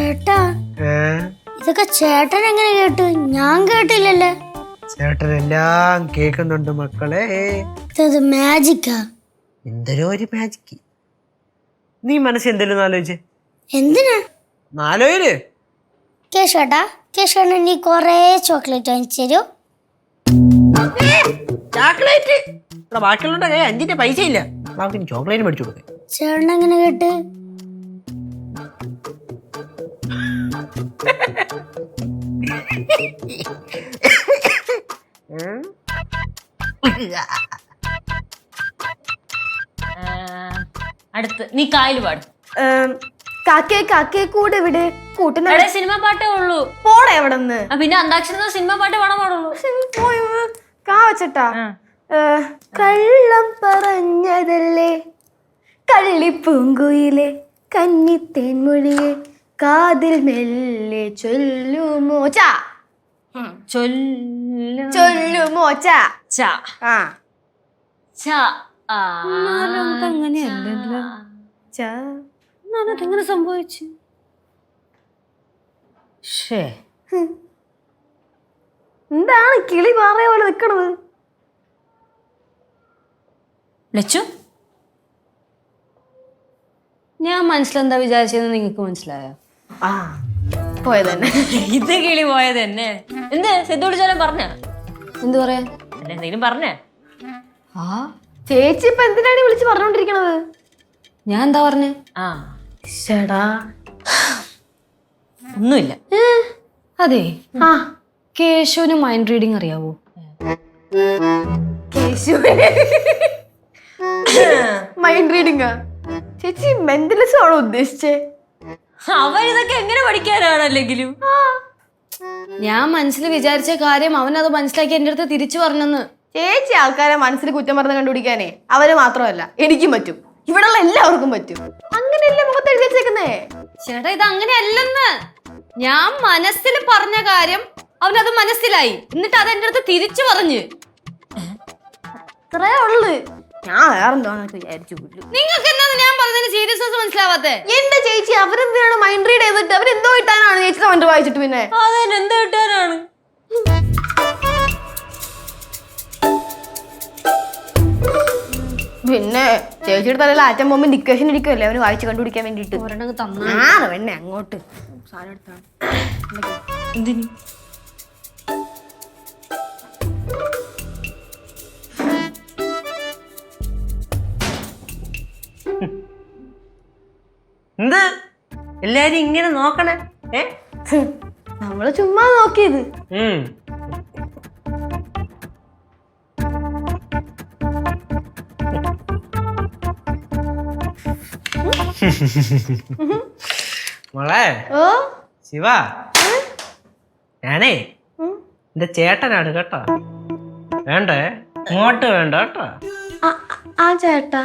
ചേട്ടാ ഇതൊക്കെ ചേട്ടൻ എങ്ങനെ കേട്ടു? ഞാൻ കേട്ടില്ലല്ലേ? ചേട്ടൻ എല്ലാം കേൾക്കുന്നുണ്ട് മക്കളെ. ഇത് മാജിക്കാ എന്തൊരു ഒരു മാജിക്ക് നീ മനസ്സിൽ എന്തെങ്കിലും ആലോചിച്ച്. എന്തിനാ? നാലോയിൽ. കേശോട്ടാ കേശേട്ടൻ നീ കൊറേ ചോക്ലേറ്റ് വാങ്ങിച്ചു തരൂ. ചോക്ലേറ്റ് ബാക്കിയുള്ള കൈ അഞ്ചിന്റെ പൈസ ഇല്ല ബാക്കി ചോക്ലേറ്റ് മേടിച്ചു കൊടുക്കേ. ചേട്ടൻ എങ്ങനെ കേട്ട്? അടുത്ത്. നീ കായൽ പാടും. കാക്കേ കാക്കേ കൂടെ ഇവിടെ കൂട്ടുന്ന സിനിമ പാട്ടേ ഉള്ളൂ. പോടെ എവിടെ നിന്ന് പിന്നെ അന്താക്ഷരി സിനിമ പാട്ട് പാടാൻ പാടുള്ളൂ. കാ വെച്ചിട്ടാ. കള്ളം പറഞ്ഞതല്ലേ? കള്ളിപ്പൂങ്കുയിലെ കന്നിത്തേൻമൊഴിയെ കാതിൽ മെല്ലെ ചൊല്ലുമോ? ചാ. ചൊല്ലു ചൊല്ലുമോ? ചാ. ച. ആ. ച. ആ. അങ്ങനെയല്ലല്ലോ ചാ. അതെങ്ങനെ സംഭവിച്ചു? ഷേ എന്താണ് കിളി പാറയ പോലെ നിക്കണത്? ലച്ചു? ഞാൻ മനസ്സിലെന്താ വിചാരിച്ചതെന്ന് നിങ്ങൾക്ക് മനസ്സിലായോ? ആ പോയത് തന്നെ ഇത് കിളി പോയത് തന്നെ എന്ത്? സിദ്ധു വിളിച്ചാലും പറഞ്ഞ. എന്തു പറയാ? എന്തെങ്കിലും പറഞ്ഞേ. ആ ചേച്ചി ഇപ്പൊ എന്തിനാണ് വിളിച്ച് പറഞ്ഞോണ്ടിരിക്കണത്? ഞാൻ എന്താ പറഞ്ഞേ? ആ. ചേടാ ഒന്നുമില്ല. അതെ. ആ കേശുവിന് മൈൻഡ് റീഡിങ് അറിയാവോ? കേശുവിനെ മൈൻഡ് റീഡിംഗ് ചേച്ചി മെന്റലിസം ആണോ ഉദ്ദേശിച്ചേ? അവൻ ഇതൊക്കെ എങ്ങനെ പഠിക്കാനാണ് അല്ലെങ്കിലും ഞാൻ മനസ്സിൽ വിചാരിച്ച കാര്യം അവൻ അത് മനസ്സിലാക്കി എന്റെ അടുത്ത് തിരിച്ചു പറഞ്ഞെന്ന്. ചേച്ചി ആൾക്കാരെ മനസ്സിൽ കുറ്റം പറഞ്ഞ് കണ്ടുപിടിക്കാനേ അവർ മാത്രമല്ല എനിക്കും പറ്റും. ഇവിടെയുള്ള എല്ലാവർക്കും പറ്റും. അങ്ങനെയല്ലേ മുഖത്ത് എഴുതി വെച്ചേക്കുന്നേ? ചേട്ടാ ഇത് അങ്ങനെയല്ലെന്ന്. ഞാൻ മനസ്സിൽ പറഞ്ഞ കാര്യം അവനത് മനസ്സിലായി. എന്നിട്ട് അത് എന്റെ അടുത്ത് തിരിച്ചു പറഞ്ഞു. അത്രേ ഉള്ളു. ഞാൻ വേറെന്തോന്നൊക്കെ വിചാരിച്ചു നിങ്ങൾക്ക് എന്താണ് ഞാൻ പറഞ്ഞതിന് സീരിയസ്നെസ് മനസ്സിലാവാത്തെ? എന്റെ ചേച്ചി? അവരെന്തിനാണ് മൈൻഡ് റീഡ് ചെയ്തിട്ട്? അവരെന്തോ ഇട്ടാനാണ് ചേച്ചി കമന്റ് വായിച്ചിട്ട് പിന്നെ? അതിന് എന്ത് പിന്നെ ചേച്ചിയുടെ തലയിൽ ആറ്റം ബോംബ് ഡിക്കേഷൻ ഇരിക്കുമല്ലേ അവന് വായിച്ച് കണ്ടുപിടിക്കാൻ തന്ന ആറ് പെണ്ണെ അങ്ങോട്ട്. സാധനം എടുത്താണ് എന്തിന്? എന്ത്? എല്ലാരും ഇങ്ങനെ നോക്കണേ? ഏ? നമ്മൾ ചുമ്മാ നോക്കിയത്. മോളെ ഓ? ശിവ ഞാനേ എന്റെ ചേട്ടനാണ് കേട്ടോ. വേണ്ടേ? ഇങ്ങോട്ട് വേണ്ട കേട്ടോ. ആ ചേട്ടാ.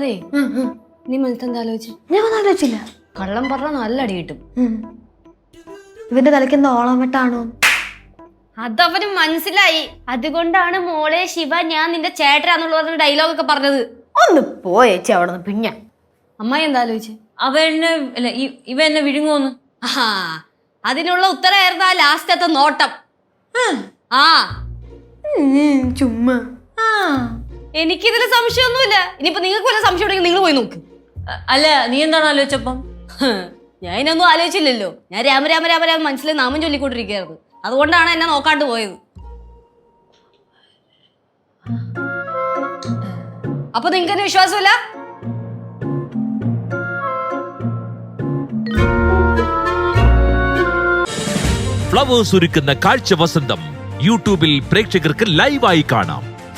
അതെ. നീ മനസ്സിൽ എന്താ ആലോചിച്ചു. ഞാൻ ഒന്നും ആലോചിച്ചില്ല. കള്ളം പറഞ്ഞ നല്ല അടി കിട്ടും. ഇവന്റെ തലയ്ക്ക് എന്താ ഓളമെട്ടാണോ? അതവന് മനസ്സിലായി. അതുകൊണ്ടാണ് മോളെ ശിവ ഞാൻ നിന്റെ ചേട്ടനാന്നുള്ള ഡയലോഗ് ഒക്കെ പറഞ്ഞത്. ഒന്ന് പോയേച്ചി അവിടെ നിന്ന് പിന്നെ അമ്മായി എന്താ ആലോചിച്ചു? അവ എന്നെ അല്ല ഇ- ഇവ എന്നെ വിഴുങ്ങുമെന്ന് ആ അതിനുള്ള ഉത്തരമായിരുന്നു ആ ലാസ്റ്റത്തെ നോട്ടം. ആ. ചുമ്മാ. ആ. എനിക്കിതിൽ സംശയമൊന്നുമില്ല. ഇനിയിപ്പോ നിങ്ങൾക്ക് വല്ല സംശയം ഉണ്ടെങ്കിൽ നിങ്ങൾ പോയി നോക്ക്. അല്ല നീ എന്താണ് ആലോചിച്ചപ്പം? ഞാൻ ഇതിനൊന്നും ആലോചിച്ചില്ലല്ലോ. ഞാൻ രാമ രാമ രാമ രാമ മനസ്സിൽ നാമം ചൊല്ലിക്കൊണ്ടിരിക്കുകയായിരുന്നു. അതുകൊണ്ടാണ് എന്നെ നോക്കാണ്ട് പോയത്. അപ്പൊ നിങ്ങൾക്ക് എന്നെ വിശ്വാസമില്ല? ഫ്ലവേഴ്സ് ഒരുക്കുന്ന കാഴ്ച വസന്തം. യൂട്യൂബിൽ പ്രേക്ഷകർക്ക് ലൈവായി കാണാം.